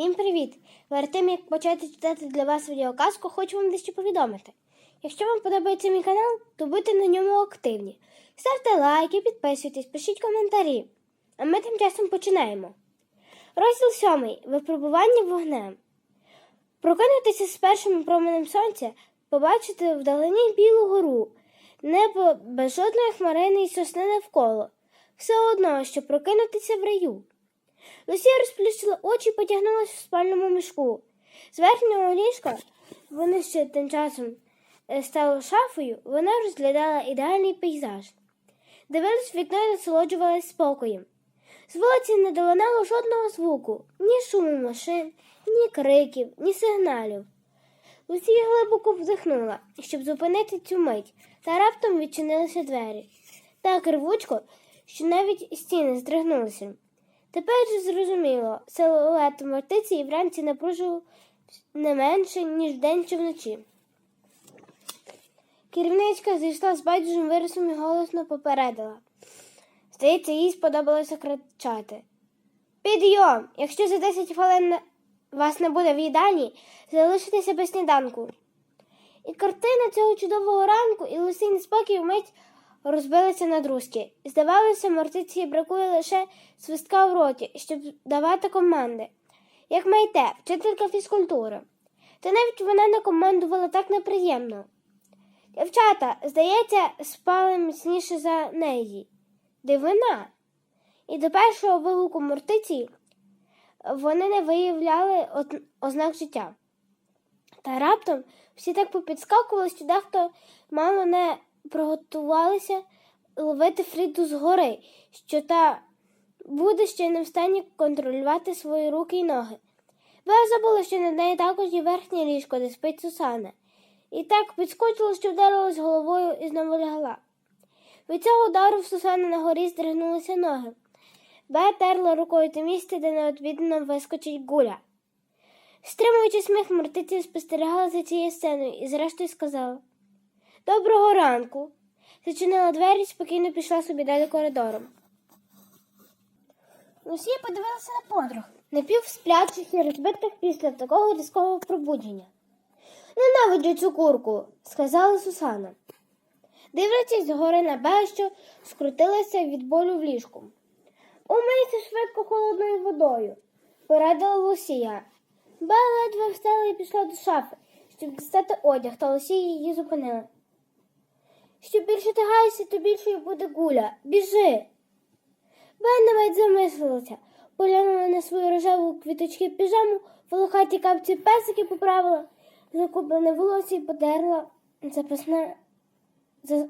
Всім привіт! Перед тим як почати читати для вас відеоказку, хочу вам дещо повідомити. Якщо вам подобається мій канал, то будьте на ньому активні. Ставте лайки, підписуйтесь, пишіть коментарі. А ми тим часом починаємо. Розділ сьомий. Випробування вогнем. Прокинутися з першим променем сонця, побачити вдалині білу гору, небо без жодної хмарини і сосни навколо. Все одно, що прокинутися в раю. Лусія розплющила очі і потягнулася в спальному мішку. З верхнього ліжка, вони ще тим часом е, стало шафою, вона розглядала ідеальний пейзаж. Дивилась в вікно і насолоджувалась спокоєм. З вулиці не долинало жодного звуку, ні шуму машин, ні криків, ні сигналів. Лусія глибоко вдихнула, щоб зупинити цю мить, та раптом відчинилися двері. Так рвучко, що навіть стіни здригнулися. Тепер же зрозуміло, силует мортиці і вранці напружував не менше, ніж вдень чи вночі. Керівничка зійшла з байдужим вирисом і голосно попередила. Здається, їй сподобалося кричати. Підйом! Якщо за 10 хвилин вас не буде в їдальні, залишитеся без сніданку. І картина цього чудового ранку і лисий спокій вмить розбилися на друзки. Здавалося, мортиці бракує лише свистка в роті, щоб давати команди. Як майте, вчителька фізкультури. Та навіть вона не командувала так неприємно. Дівчата, здається, спали міцніше за неї. Дивина. І до першого вигуку мортиці вони не виявляли ознак життя. Та раптом всі так попідскакували, що дехто мало не приготувалися ловити Фріду згори, що та буде ще не в стані контролювати свої руки й ноги. Беа забула, що над нею також є верхнє ліжко, де спить Сусана. І так підскочила, що вдарилась головою і знову лягла. Від цього удару в Сусани на горі здригнулися ноги. Беа терла рукою те місце, де неодвідно вискочить гуля. Стримуючи сміх, мортиця спостерігала за цією сценою і зрештою сказала Доброго ранку. Зачинила двері і спокійно пішла собі далі коридором. Лусія подивилася на подруг, напівсплячих і розбитих після такого різкого пробудження. Ненавиджу цю курку, сказала Сусана. Дивлячись згори на Беа, що скрутилася від болю в ліжку. Умийся швидко холодною водою, порадила Лусія. Беа ледве встала і пішла до шафи, щоб дістати одяг, та Лусія її зупинила. Що більше ти гаєшся, то більшою буде гуля. Біжи. Беа навіть замислилася, поглянула на свою рожеву квіточки піжаму, волохаті капці песики поправила, закуплене волосся і подерла запасне за-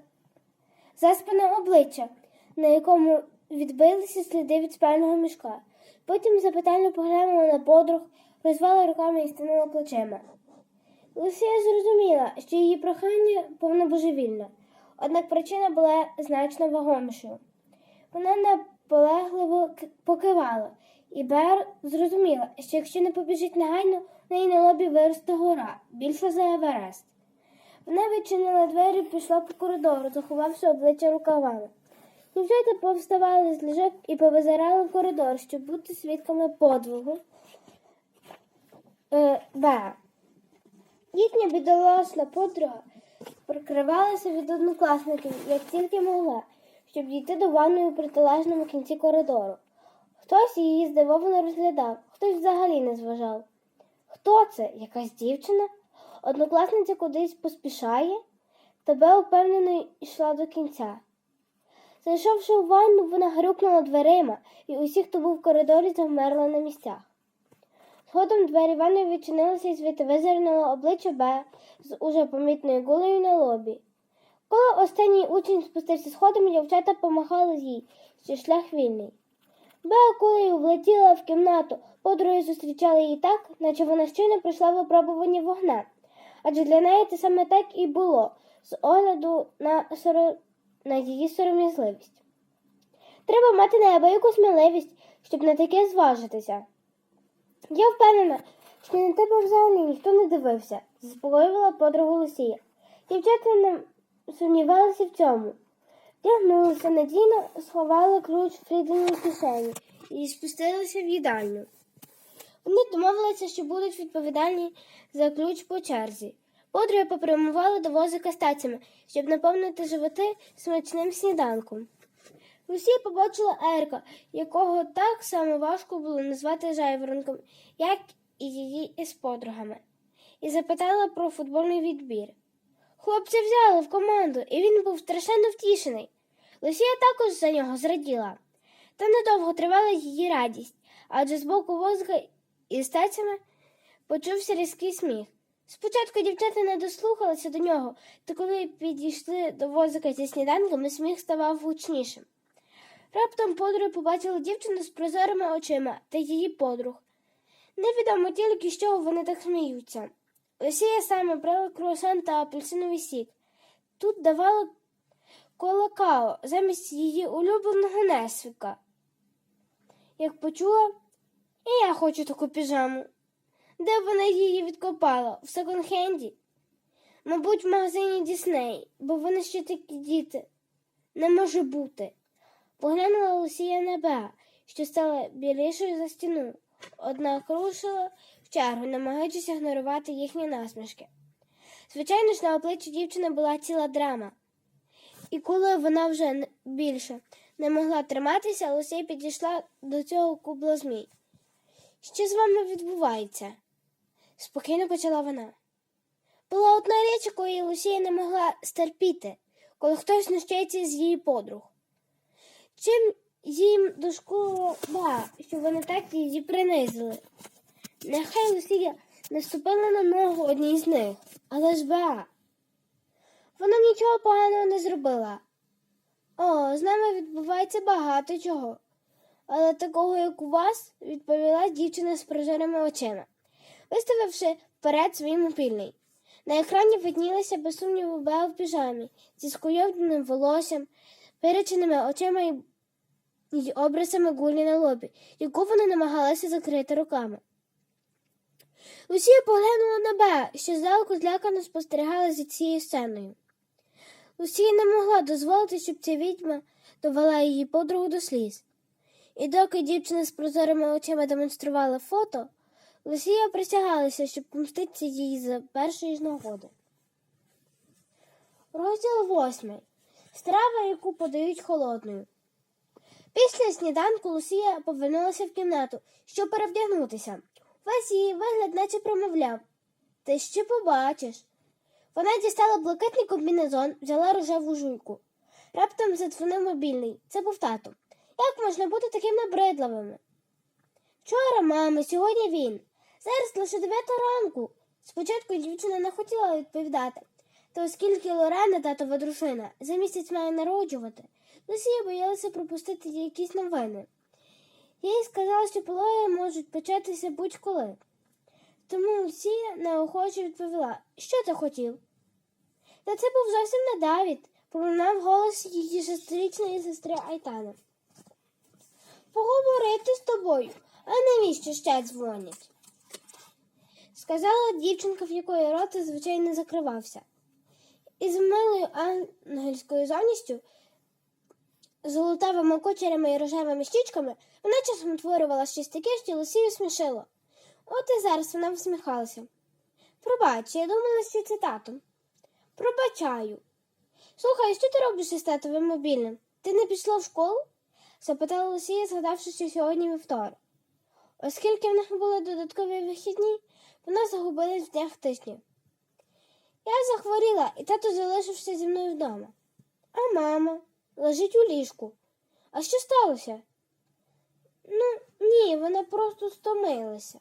заспане обличчя, на якому відбилися сліди від спального мішка. Потім запитально поглянула на подруг, розвела руками і стинула плечима. Лусія зрозуміла, що її прохання повно божевільне, однак причина була значно вагомішою. Вона наполегливо покивала, і Бер зрозуміла, що якщо не побіжить негайно, в неї на лобі виросте гора, більше за Еверест. Вона відчинила двері, пішла по коридору, заховавши обличчя рукавами. Дівчата повставали з ліжок і повизирали в коридор, щоб бути свідками подвигу. Е, Беа. Їхня бідолашна подруга прикривалася від однокласників, як тільки могла, щоб дійти до ванної у протилежному кінці коридору. Хтось її здивовано розглядав, хтось взагалі не зважав. Хто це? Якась дівчина? Однокласниця кудись поспішає? Тебе упевнено йшла до кінця. Зайшовши у ванну, вона грюкнула дверима, і усі, хто був в коридорі, завмерли на місцях. Згодом двері ванної відчинилися і звідти визирнуло обличчя Б з уже помітною гулею на лобі. Коли останній учень спустився сходами, дівчата помахали їй, що шлях вільний. Беа кулею влетіла в кімнату, подруги зустрічали її так, наче вона щойно пройшла випробування вогна. Адже для неї це саме так і було, з огляду на, соро... на її сором'язливість. Треба мати неабияку сміливість, щоб на таке зважитися. Я впевнена, що на тебе взагалі ніхто не дивився, заспокоювала подругу Лусія. Дівчата не сумнівалися в цьому. Тягнулися надійно, сховали ключ в Фрідиній кишені і спустилися в їдальню. Вони домовилися, що будуть відповідальні за ключ по черзі. Подруги попрямували до возика з тацями, щоб наповнити животи смачним сніданком. Лусія побачила Ерка, якого так само важко було назвати жайворонком, як і її із подругами, і запитала про футбольний відбір. Хлопця взяли в команду, і він був страшенно втішений. Лусія також за нього зраділа. Та недовго тривала її радість, адже з боку возика із тацями почувся різкий сміх. Спочатку дівчата не дослухалися до нього, та коли підійшли до возика зі сніданками, сміх ставав гучнішим. Раптом подруги побачили дівчину з прозорими очима та її подруг. Невідомо тільки, з чого вони так сміються. Лисія саме брала круасан та апельсиновий сік. Тут давала колокао замість її улюбленого несвіка. Як почула, і я хочу таку піжаму. Де вона її відкопала? В секонд-хенді? Мабуть, в магазині Дісней, бо вони ще такі діти. Не може бути. Поглянула Лусія на що стала білішою за стіну, однак рушила в чергу, намагаючись ігнорувати їхні насмішки. Звичайно ж, на обличчі дівчини була ціла драма. І коли вона вже більше не могла триматися, Лусія підійшла до цього кубла змій. Що з вами відбувається? спокійно почала вона. Була одна річ, якої Лусія не могла стерпіти, коли хтось знущається з її подруг. Чим їм дошкулила, що вони так її принизили. Нехай Лусія не вступила на ногу одній з них, але ж ба. Вона нічого поганого не зробила. О, з нами відбувається багато чого. Але такого, як у вас, відповіла дівчина з прозорими очима, виставивши вперед свій мобільний. На екрані виднілася без сумніву Беа в піжамі, зі скуйовденим волоссям, переченими очима і й обрисами гулі на лобі, яку вона намагалася закрити руками. Лусія поглянула на Беа, що здалеку злякано спостерігала за цією сценою. Лусія не могла дозволити, щоб ця відьма довела її подругу до сліз. І доки дівчина з прозорими очима демонструвала фото, Лусія присягалася, щоб помститися їй за першої ж нагоди. Розділ восьмий. Страва, яку подають холодною. Після сніданку Лусія повернулася в кімнату, щоб перевдягнутися. Весь її вигляд наче промовляв. Ти ще побачиш. Вона дістала блакитний комбінезон, взяла рожеву жуйку. Раптом задзвонив мобільний. Це був тато. Як можна бути таким набридливими? Вчора, мами, сьогодні він. Зараз лише дев'ята ранку. Спочатку дівчина не хотіла відповідати. Та оскільки Лорена, татова дружина, за місяць має народжувати, Лусія боялася пропустити якісь новини. Їй сказала, що пологи можуть початися будь-коли. Тому Лусія неохоче відповіла, що ти хотів? Та це був зовсім не Давід, пролунав голос її шестирічної сестри Айтана. Поговорити з тобою, а навіщо ще дзвонять? Сказала дівчинка, в якої рот зазвичай не закривався. Із милою ангельською зовністю, золотавими кучерями і рожевими щічками, вона часом творювала щось таке, що Лусію смішило. От і зараз вона всміхалася. Пробач, я думала, що це татом. Пробачаю. Слухай, що ти робиш із татовим мобільним? Ти не пішла в школу? запитала Лусія, згадавши, що сьогодні вівторок. Оскільки в них були додаткові вихідні, вона загубилась в днях тижня. Я захворіла, і тато залишився зі мною вдома. А мама лежить у ліжку. А що сталося? Ну, ні, вона просто стомилася.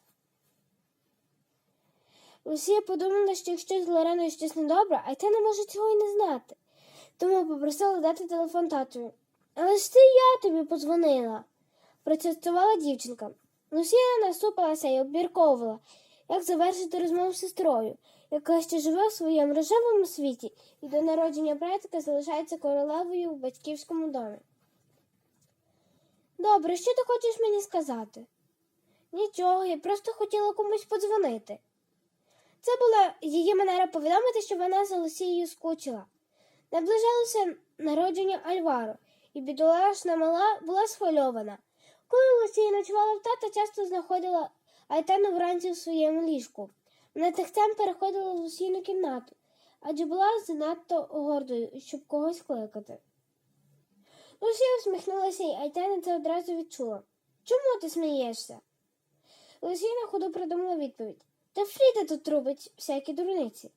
Лусія подумала, що якщо з Лореною щось недобре, а й та не може цього й не знати. Тому попросила дати телефон татові. Але ж це я тобі подзвонила, протестувала дівчинка. Лусія насупилася і обмірковувала, як завершити розмову з сестрою, яка ще живе в своєму рожевому світі і до народження братика залишається королевою в батьківському домі. Добре, що ти хочеш мені сказати? Нічого, я просто хотіла комусь подзвонити. Це була її манера повідомити, що вона за Лусією скучила. Наближалося народження Альваро, і бідолашна мала була схвильована. Коли Лусія ночувала в тата, часто знаходила Айтану вранці в своєму ліжку. Вона тихцем переходила в Лусійну кімнату, адже була занадто гордою, щоб когось кликати. Лусія усміхнулася, і Айтана це одразу відчула. Чому ти смієшся? Лусія на ходу придумала відповідь. Та Фріда тут робить всякі дурниці.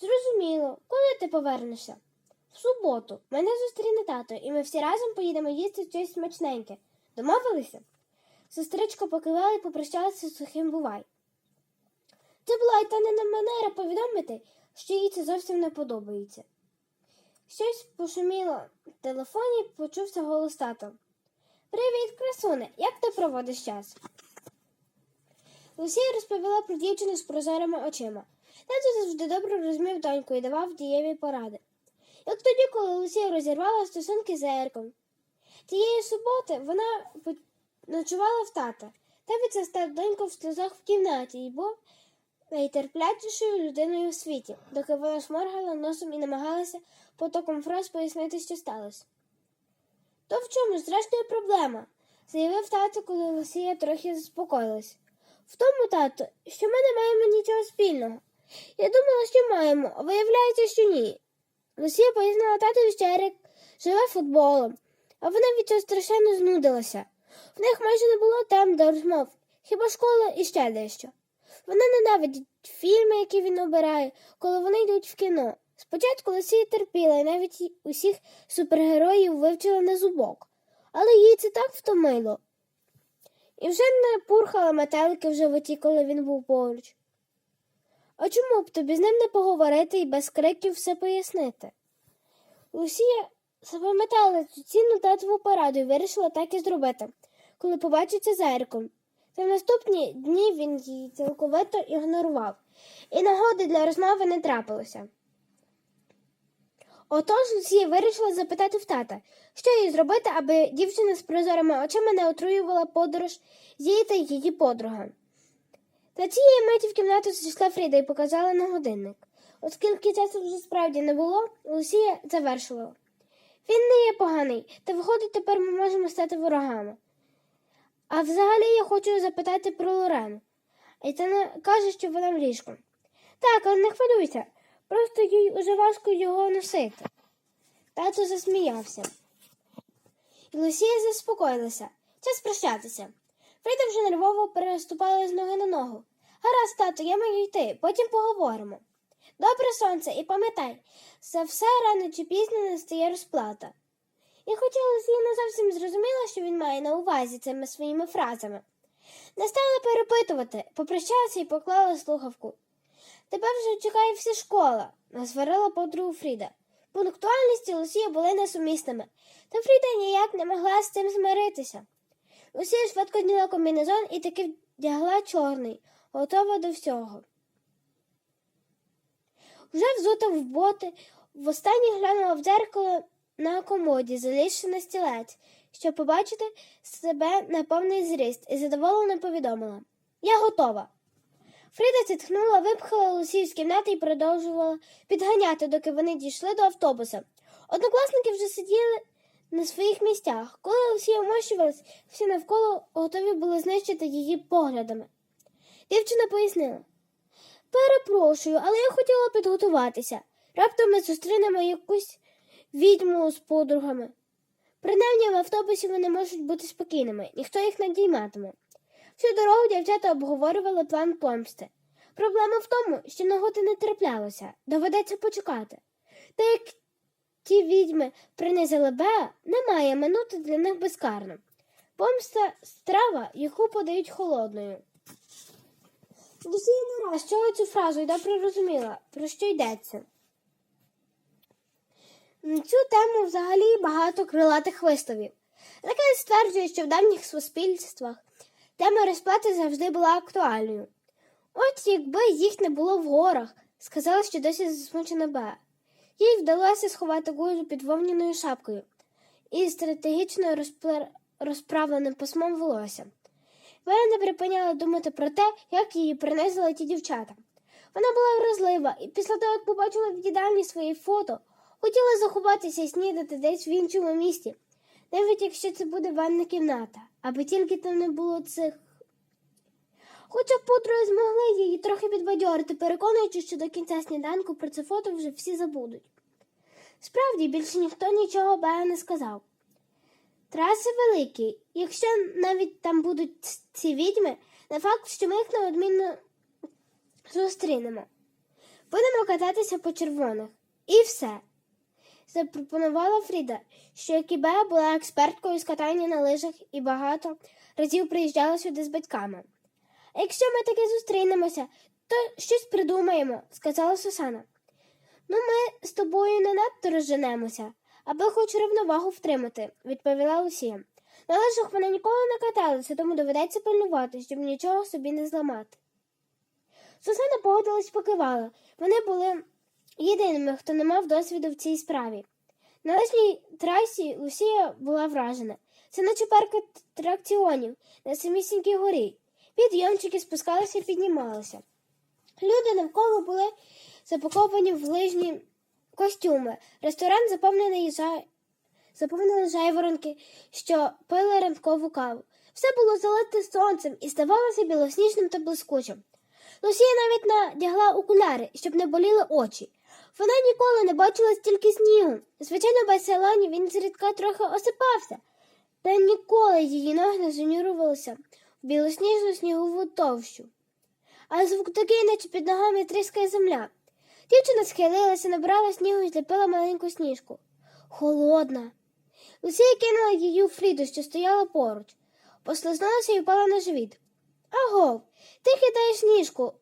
Зрозуміло, коли ти повернешся? В суботу. Мене зустріне тато, і ми всі разом поїдемо їсти щось смачненьке. Домовилися? Сестричка покивала і попрощалася з сухим бувай. Це була Айтанина манера повідомити, що їй це зовсім не подобається. Щось пошуміло в телефоні, почувся голос тата. Привіт, красуне, як ти проводиш час? Лусія розповіла про дівчину з прозорими очима. Тато завжди добре розумів доньку і давав дієві поради. Як тоді, коли Лусія розірвала стосунки з Ерком. Тієї суботи вона ночувала в тата. Та застав доньку в сльозах в кімнаті і був найтерплячішою людиною у світі, доки вона шморгала носом і намагалася потоком фраз пояснити, що сталося. То в чому зрештою проблема? заявив тато, коли Лусія трохи заспокоїлась. В тому, тато, що ми не маємо нічого спільного. Я думала, що маємо, а виявляється, що ні. Лусія пояснила татові, що Ерик живе футболом, а вона від цього страшенно знудилася. В них майже не було тем до розмов, хіба школа і ще дещо. Вона ненавидить фільми, які він обирає, коли вони йдуть в кіно. Спочатку Лусія терпіла і навіть усіх супергероїв вивчила на зубок, але їй це так втомило. І вже не пурхала метелики в животі, коли він був поруч. А чому б тобі з ним не поговорити і без криків все пояснити? Лусія запам'ятала цю цінну татову пораду і вирішила так і зробити, коли побачиться з Ериком. Та в наступні дні він її цілковито ігнорував, і нагоди для розмови не трапилося. Отож Лусія вирішила запитати в тата, що їй зробити, аби дівчина з прозорими очима не отруювала подорож з її та її подругам. Та цієї миті в кімнату зайшла Фріда і показала на годинник. Оскільки часу вже справді не було, Лусія завершувала. Він не є поганий, та виходить, тепер ми можемо стати ворогами. А взагалі я хочу запитати про Лорену. Айтана каже, що вона в ліжку. Так, але не хвилюйся, просто їй уже важко його носити. Тато засміявся. І Лусія заспокоїлася. Час прощатися. Фріда вже нервово переступала з ноги на ногу. Гаразд, тато, я маю йти, потім поговоримо. Добре сонце, і пам'ятай, за все рано чи пізно настає розплата. І хоча Лусія не зовсім зрозуміла, що він має на увазі цими своїми фразами, не стала перепитувати, попрощалася і поклала слухавку. Тебе вже чекає вся школа, назварила подругу Фріда. Пунктуальність і Лусія були несумісними, та Фріда ніяк не могла з цим змиритися. Лусія швидко зняла комбінезон і таки вдягла чорний, готова до всього. Вже взута в боти, востаннє глянула в дзеркало на комоді, залізши на стілець, щоб побачити себе на повний зріст, і задоволено повідомила Я готова. Фріда зітхнула, випхала Лусію з кімнати і продовжувала підганяти, доки вони дійшли до автобуса. Однокласники вже сиділи на своїх місцях. Коли Лусія вмощувалась, всі навколо готові були знищити її поглядами. Дівчина пояснила. Перепрошую, але я хотіла підготуватися. Раптом ми зустрінемо якусь відьму з подругами. Принаймні в автобусі вони можуть бути спокійними, ніхто їх не дійматиме. Всю дорогу дівчата обговорювали план помсти. Проблема в тому, що нагоди не траплялося, доведеться почекати. Та як ті відьми принизили Беа, немає минути для них безкарно. Помста страва, яку подають холодною. Лусія не раз чула цю фразу і добре розуміла, про що йдеться. На цю тему взагалі багато крилатих висловів. Таке стверджує, що в давніх суспільствах тема розплати завжди була актуальною. От якби їх не було в горах, сказала, що досі засмучена Беа. Їй вдалося сховати гузу під вовняною шапкою і стратегічно розпла- розправленим пасмом волосся. Вона не припиняла думати про те, як її принизили ті дівчата. Вона була вразлива і після того, як побачила в їдальні свої фото, хотіла заховатися і снідати десь в іншому місті, навіть якщо це буде ванна кімната, аби тільки там не було цих. Хоча подруги змогли її трохи підбадьорити, переконуючи, що до кінця сніданку про це фото вже всі забудуть. Справді, більше ніхто нічого Беа не сказав. Траси великі, якщо навіть там будуть ці відьми, не факт, що ми їх неодмінно зустрінемо. Будемо кататися по червоних. І все. Запропонувала Фріда, що Беа була експерткою з катання на лижах і багато разів приїжджала сюди з батьками. Якщо ми таки зустрінемося, то щось придумаємо, сказала Сусана. Ну, ми з тобою не надто розженемося, аби хоч рівновагу втримати, відповіла Лусія. На лижах вона ніколи не каталася, тому доведеться пильнувати, щоб нічого собі не зламати. Сусана погодилась покивала. Вони були єдиними, хто не мав досвіду в цій справі. На лижній трасі Лусія була вражена. Це наче парк атракціонів на самісінькій горі. Підйомчики спускалися і піднімалися. Люди навколо були запаковані в лижні костюми. Ресторан заповнений жа... заповнили жайворонки, що пили ранкову каву. Все було залите сонцем і здавалося білосніжним та блискучим. Лусія навіть надягла окуляри, щоб не боліли очі. Вона ніколи не бачила стільки снігу. Звичайно, в Барселоні він зрідка трохи осипався, та ніколи її ноги не занюрувалися в білосніжну снігову товщу. А звук такий, наче під ногами тріскає земля. Дівчина схилилася, набрала снігу і зліпила маленьку сніжку. Холодна. Лусія кинула її у Фріду, що стояла поруч, послизнулася і впала на живіт. Аго, ти хитаєш сніжку.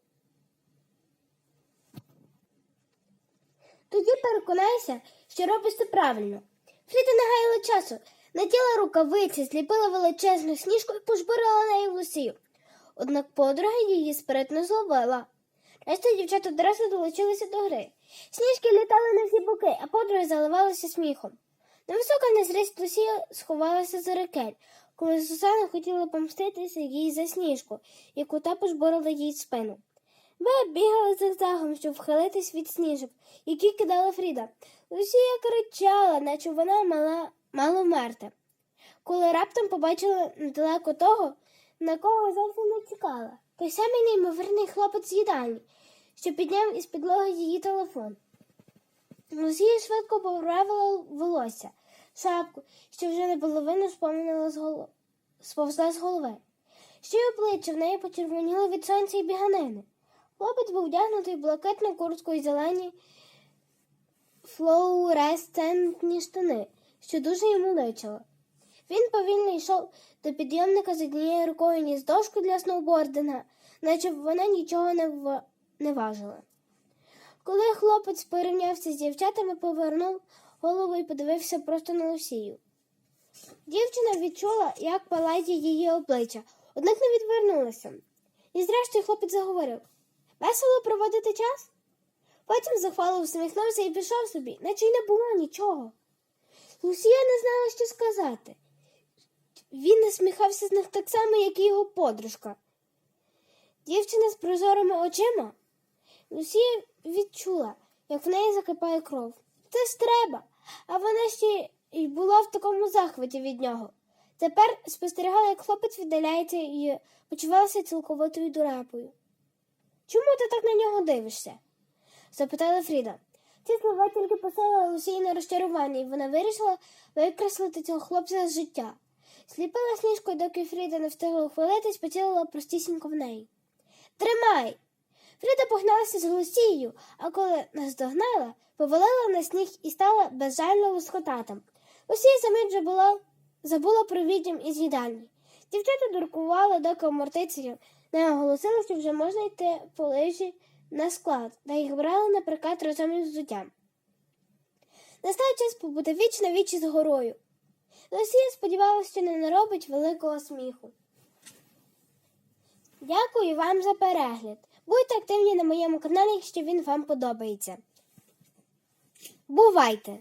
Тоді переконайся, що робиш це правильно. Фріда не гаяла часу, наділа рукавиці, зліпила величезну сніжку і пожбурила неї в Лусію. Однак подруга її спритно зловила. Решта дівчат одразу долучилися до гри. Сніжки літали на всі боки, а подруги заливалися сміхом. Невисока незрість Лусія сховалася за ракель, коли Сусана хотіла помститися їй за сніжку, яку та пожбурила їй спину. Ви бігали зигзагом, щоб вхилитись від сніжок, які кидала Фріда. Лусія кричала, наче вона мала мало вмерти. Коли раптом побачила недалеко того, на кого зовсім не чекала, той самий неймовірний хлопець з їдальні, що підняв із підлоги її телефон. Лусія швидко поправила волосся, шапку, що вже наполовину спомнила з голо... сповзла з голови. Ще й обличчя в неї почервоніло від сонця і біганини. Хлопець був вдягнутий в блакитну куртку і зелені флуоресцентні штани, що дуже йому личило. Він повільно йшов до підйомника з однією рукою ніс дошку для сноубординга, наче вона нічого не, в... не важила. Коли хлопець порівнявся з дівчатами, повернув голову і подивився просто на Лусію. Дівчина відчула, як палає її обличчя, однак не відвернулася. І зрештою хлопець заговорив Весело проводити час? Потім захвало усміхнувся і пішов собі, наче й не було нічого. Лусія не знала, що сказати. Він насміхався з них так само, як і його подружка. Дівчина з прозорими очима. Лусія відчула, як в неї закипає кров. Це ж треба, а вона ще й була в такому захваті від нього. Тепер спостерігала, як хлопець віддаляється і почувалася цілковитою дурепою. Чому ти так на нього дивишся? запитала Фріда. Ці слова тільки посилили Лусії на розчарування, і вона вирішила викреслити цього хлопця з життя. Сліпила сніжкою, доки Фріда не встигла ухвилитись, поцілила простісінько в неї. Тримай! Фріда погналася з Лусією, а коли наздогнала, повалила на сніг і стала безжально лоскотатом. Лусія самі вже була забула про відьм із їдальні. Дівчата дуркували, доки омортицею не оголосили, що вже можна йти по лижі на склад, та їх брали на прикат разом із взуттям. Настав час побути віч на вічі з горою. Лусія сподівалася, що не наробить великого сміху. Дякую вам за перегляд. Будьте активні на моєму каналі, якщо він вам подобається. Бувайте!